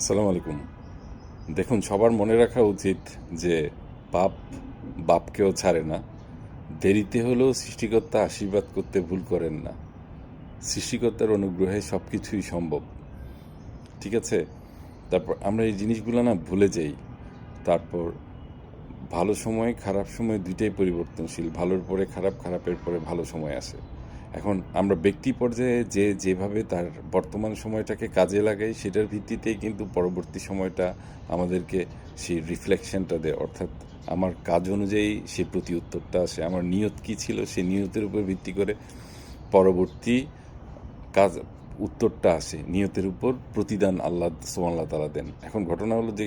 আসসালামু আলাইকুম। দেখুন, সবার মনে রাখা উচিত যে পাপ বাপকেও ছাড়ে না। দেরিতে হলেও সৃষ্টিকর্তা আশীর্বাদ করতে ভুল করেন না। সৃষ্টিকর্তার অনুগ্রহে সব কিছুই সম্ভব। ঠিক আছে? তারপর আমরা এই জিনিসগুলো না ভুলে যাই। তারপর ভালো সময় খারাপ সময় দুইটাই পরিবর্তনশীল। ভালোর পরে খারাপ, খারাপের পরে ভালো সময় আসে। এখন আমরা ব্যক্তি পর্যায়ে যে যেভাবে তার বর্তমান সময়টাকে কাজে লাগাই, সেটার ভিত্তিতেই কিন্তু পরবর্তী সময়টা আমাদেরকে সেই রিফ্লেকশনটা দেয়। অর্থাৎ আমার কাজ অনুযায়ী সে প্রতি উত্তরটা আসে, আমার নিয়ত কী ছিল সেই নিয়তের উপর ভিত্তি করে পরবর্তী কাজ, উত্তরটা আসে, নিয়তের উপর প্রতিদান আল্লাহ সোমাল্লা তালা দেন। এখন ঘটনা হলো যে,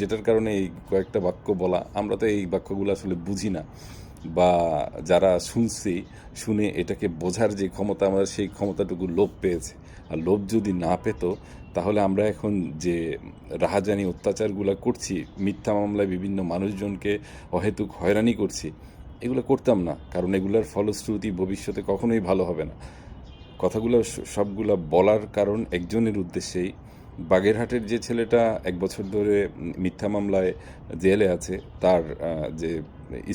যেটার কারণে এই কয়েকটা বাক্য বলা, আমরা তো এই বাক্যগুলো আসলে বুঝি না। বা যারা শুনছি, শুনে এটাকে বোঝার যে ক্ষমতা আমাদের, সেই ক্ষমতাটুকু লোভ পেয়েছে। আর লোভ যদি না পেত, তাহলে আমরা এখন যে রাহাজানি অত্যাচারগুলো করছি, মিথ্যা মামলায় বিভিন্ন মানুষজনকে অহেতুক হয়রানি করছি, এগুলো করতাম না। কারণ এগুলোর ফলশ্রুতি ভবিষ্যতে কখনোই ভালো হবে না। কথাগুলো সবগুলা বলার কারণ একজনের উদ্দেশ্যেই বাগেরহাটের যে ছেলেটা এক বছর ধরে মিথ্যা মামলায় জেলে আছে, তার যে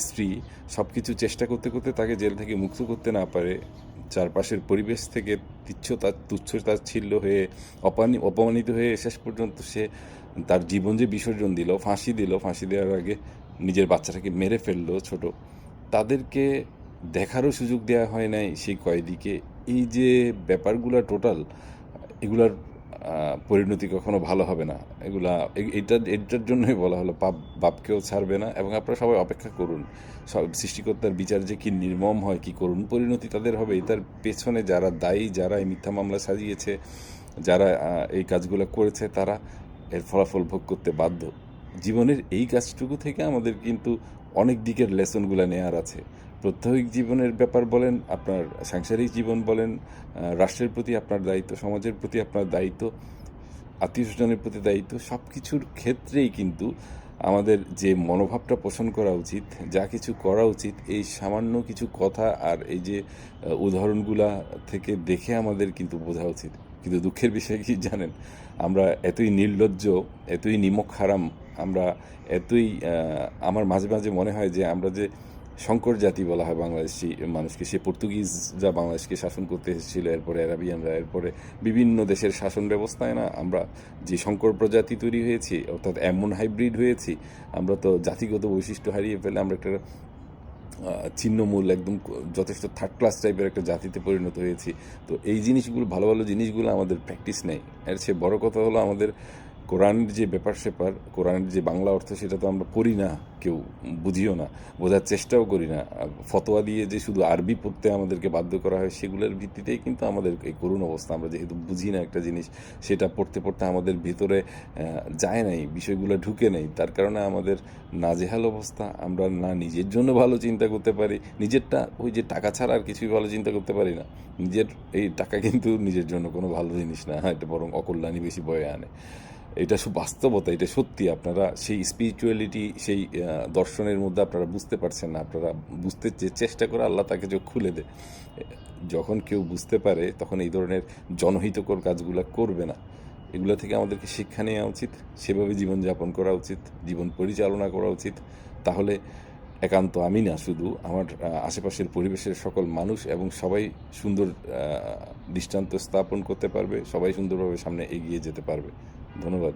স্ত্রী সব কিছু চেষ্টা করতে করতে তাকে জেল থেকে মুক্ত করতে না পারে, চারপাশের পরিবেশ থেকে তুচ্ছ তার তুচ্ছ তাচ্ছিল্য হয়ে অপানি অপমানিত হয়ে শেষ পর্যন্ত সে তার জীবন যে বিসর্জন দিল, ফাঁসি দিল, ফাঁসি দেওয়ার আগে নিজের বাচ্চাটাকে মেরে ফেলল ছোট। তাদেরকে দেখারও সুযোগ দেওয়া হয় নাই সেই কয়েদিকে। এই যে ব্যাপারগুলো টোটাল এগুলার পরিণতি কখনো ভালো হবে না। এগুলা এটা এটার জন্যই বলা হলো, পাপ বাপকেও ছাড়বে না এবং আপনারা সবাই অপেক্ষা করুন। সব সৃষ্টিকর্তার বিচার যে কি নির্মম হয়, কি করুন, পরিণতি তাদের হবে। এটার পেছনে যারা দায়ী, যারা এই মিথ্যা মামলা সাজিয়েছে, যারা এই কাজগুলো করেছে, তারা এর ফলাফল ভোগ করতে বাধ্য। জীবনের এই কাজটুকু থেকে আমাদের কিন্তু অনেক দিকের লেসনগুলো নেওয়ার আছে। প্রাত্যহিক জীবনের ব্যাপার বলেন, আপনার সাংসারিক জীবন বলেন রাষ্ট্রের প্রতি আপনার দায়িত্ব, সমাজের প্রতি আপনার দায়িত্ব আত্মীয় স্বজনের প্রতি দায়িত্ব সব কিছুর ক্ষেত্রেই কিন্তু আমাদের যে মনোভাবটা পোষণ করা উচিত, যা কিছু করা উচিত, এই সামান্য কিছু কথা আর এই যে উদাহরণগুলা থেকে দেখে আমাদের কিন্তু বোঝা উচিত। কিন্তু দুঃখের বিষয় কি জানেন? আমরা এতই নির্লজ্জ, এতই নিমক হারাম, আমরা এতই আমার মাঝে মাঝে মনে হয় যে আমরা যে শঙ্কর জাতি বলা হয় বাংলাদেশি মানুষকে। সে পর্তুগিজরা বাংলাদেশকে শাসন করতে এসেছিল এরপরে অ্যারাবিয়ানরা এরপরে বিভিন্ন দেশের শাসন ব্যবস্থায় না আমরা যে শঙ্কর প্রজাতি তৈরি হয়েছি অর্থাৎ এমন হাইব্রিড হয়েছি আমরা তো জাতিগত বৈশিষ্ট্য হারিয়ে ফেলে আমরা একটা আহ, ছিন্নমূল একদম যথেষ্ট থার্ড ক্লাস টাইপের একটা জাতিতে পরিণত হয়েছি। তো এই জিনিসগুলো ভালো ভালো জিনিসগুলো আমাদের প্র্যাকটিস নেই। এর সে বড় কথা হলো আমাদের কোরআনের যে ব্যাপার স্যাপার, কোরআনের যে বাংলা অর্থ সেটা তো আমরা পড়ি না, কেউ বুঝিও না, বোঝার চেষ্টাও করি না। ফতোয়া দিয়ে যে শুধু আরবি পড়তে আমাদেরকে বাধ্য করা হয় সেগুলোর ভিত্তিতেই কিন্তু আমাদের এই করুণ অবস্থা। আমরা যেহেতু বুঝি না একটা জিনিস, সেটা পড়তে পড়তে আমাদের ভিতরে যায় নাই, বিষয়গুলো ঢুকে নেই। তার কারণে আমাদের নাজেহাল অবস্থা, আমরা না নিজের জন্য ভালো চিন্তা করতে পারি, নিজেরটা ওই যে টাকা ছাড়া আর কিছুই ভালো চিন্তা করতে পারি না। নিজের এই টাকা কিন্তু নিজের জন্য কোনো ভালো জিনিস না, এটা বরং অকল্যাণই বেশি বয়ে আনে। এটা বাস্তবতা, এটা সত্যি। আপনারা সেই স্পিরিচুয়ালিটি সেই দর্শনের মধ্যে আপনারা বুঝতে পারছেন না। আপনারা বুঝতে চেষ্টা করে আল্লাহ তাকে চোখ খুলে দেয়, যখন কেউ বুঝতে পারে, তখন এই ধরনের জনহিতকর কাজগুলো করবে না। এগুলো থেকে আমাদেরকে শিক্ষা নেওয়া উচিত, সেভাবে জীবনযাপন করা উচিত, জীবন পরিচালনা করা উচিত। তাহলে একান্ত আমি না, শুধু আমার আশেপাশের পরিবেশের সকল মানুষ এবং সবাই সুন্দর দৃষ্টান্ত স্থাপন করতে পারবে, সবাই সুন্দরভাবে সামনে এগিয়ে যেতে পারবে। ধন্যবাদ।